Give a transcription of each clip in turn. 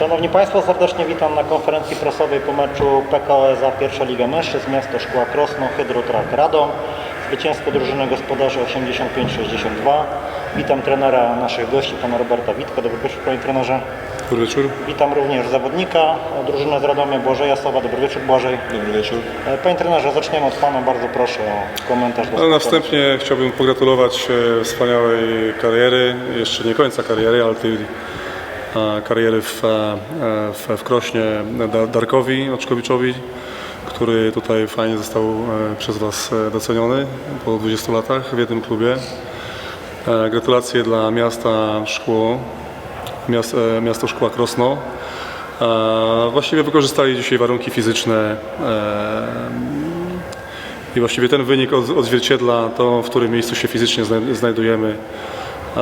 Szanowni Państwo, serdecznie witam na konferencji prasowej po meczu PKO za pierwsza Liga Mężczyzn, miasto Szkła Krosno, Hydrotrak Radom. Zwycięstwo drużyny gospodarzy 85-62. Witam trenera naszych gości, pana Roberta Witka. Dobry wieczór, panie trenerze. Dobry wieczór. Witam również zawodnika drużyny z Radomia, Błażeja Sowa. Dobry wieczór, Błażej. Dobry wieczór. E, Panie trenerze, zaczniemy od pana. Bardzo proszę o komentarz do Ale na spotkania. wstępie chciałbym pogratulować e, wspaniałej kariery, jeszcze nie końca kariery, ale tej e, kariery w, e, w, w Krośnie Da- Darkowi Oczkowiczowi, który tutaj fajnie został e, przez Was e, doceniony po 20 latach w jednym klubie. E, Gratulacje dla miasta Szkło, miast, e, miasto Szkła Krosno. E, Właściwie wykorzystali dzisiaj warunki fizyczne e, I właściwie ten wynik od- odzwierciedla to, w którym miejscu się fizycznie zna- znajdujemy e,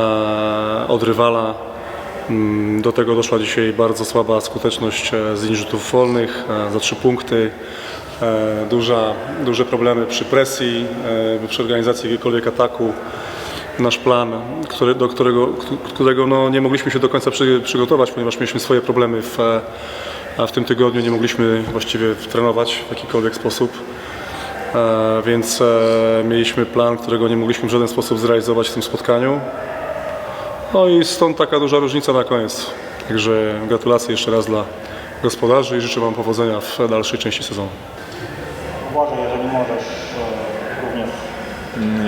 od rywala. Mm, Do tego doszła dzisiaj bardzo słaba skuteczność e, z rzutów wolnych e, za trzy punkty. E, Duża, duże problemy przy presji, przy organizacji jakiegokolwiek ataku. Nasz plan, który, do którego, którego no, nie mogliśmy się do końca przy, przygotować, ponieważ mieliśmy swoje problemy w, w tym tygodniu nie mogliśmy właściwie trenować w jakikolwiek sposób. Więc mieliśmy plan, którego nie mogliśmy w żaden sposób zrealizować w tym spotkaniu. No i stąd taka duża różnica na koniec. Także gratulacje jeszcze raz dla gospodarzy i życzę Wam powodzenia w dalszej części sezonu. Błażej, jeżeli możesz e, również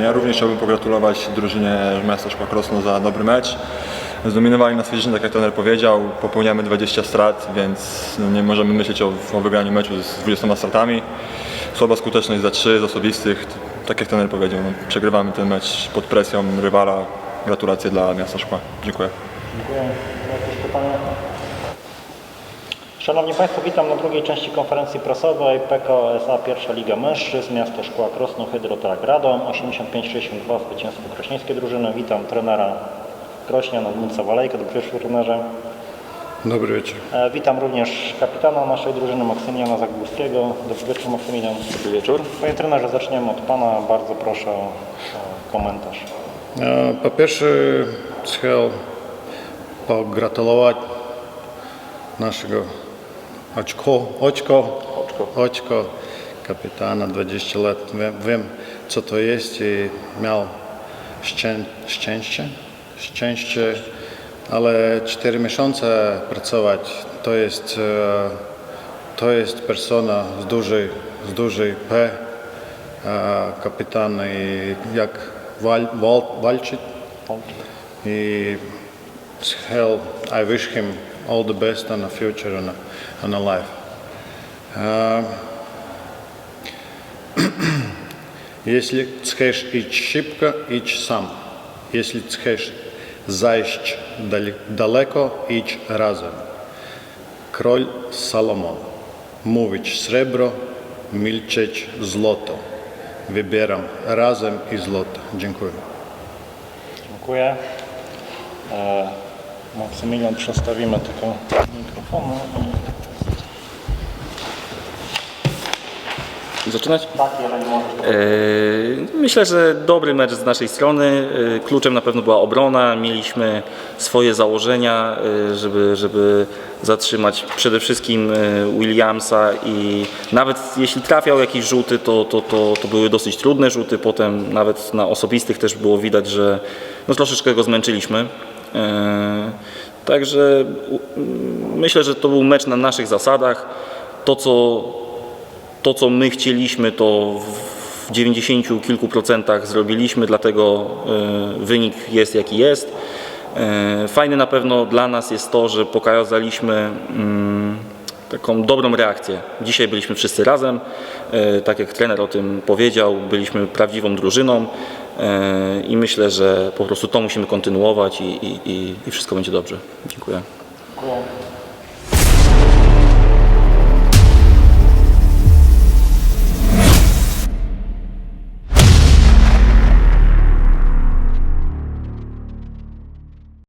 Ja również chciałbym pogratulować drużynie miasta Szkła Krosno za dobry mecz. Zdominowali nas fizycznie, tak jak trener powiedział, popełniamy 20 strat, więc no, nie możemy myśleć o, o wygraniu meczu z 20 stratami. Słaba skuteczność za 3 z osobistych, tak jak trener powiedział, no, przegrywamy ten mecz pod presją rywala. Gratulacje dla miasta Szkła. Dziękuję. Dziękuję. Jakieś pytania? Szanowni Państwo, witam na drugiej części konferencji prasowej PKO SA Pierwsza Liga Mężczyzn, miasto Szkła Krosno, Hydrotrak Radom, 85-62 zwycięstwo krośnieńskiej drużyny. Witam trenera Krośnia, Nadmówca Walejka. Dobry wieczór trenerze. Dobry wieczór. E, Witam również kapitana naszej drużyny Maksymiana Zagórskiego. Dobry wieczór Maksymian. Dobry wieczór. Panie trenerze, zaczniemy od Pana. Bardzo proszę o komentarz. Е, По-перше, хотів погратулувати нашого очко, очко, Oczko. очко капітана 20 лет. Вим, вим, co to jest i miał szczę, szczęście, szczęście, ale 4 miesiące pracować to jest, e, to jest persona z dużej, z dużej P, e, kapitan i jak wal, wal, walczyć i hell, I wish him all the best on the future and a, on a life. Uh, Если chcesz iść szybko, idź sam. Jeśli chcesz zajść dale- daleko, idź razem. Król Salomon. Mówić srebro, milczeć złoto. Wybieram razem i złoto. Dziękuję. Dziękuję. E, Maksymilian, przestawimy tylko mikrofonu. Zaczynać? Tak. Eee, Myślę, że dobry mecz z naszej strony. Eee, Kluczem na pewno była obrona. Mieliśmy swoje założenia, eee, żeby, żeby zatrzymać przede wszystkim Williamsa i nawet jeśli trafiał jakieś rzuty, to, to, to, to były dosyć trudne rzuty. Potem nawet na osobistych też było widać, że no, troszeczkę go zmęczyliśmy. Także myślę, że to był mecz na naszych zasadach. To, co to, co my chcieliśmy, to w 90 kilku procentach zrobiliśmy, dlatego e, wynik jest jaki jest. E, Fajne na pewno dla nas jest to, że pokazaliśmy mm, taką dobrą reakcję. Dzisiaj byliśmy wszyscy razem, e, tak jak trener o tym powiedział, byliśmy prawdziwą drużyną i myślę, że po prostu to musimy kontynuować i, i, i- wszystko będzie dobrze. Dziękuję.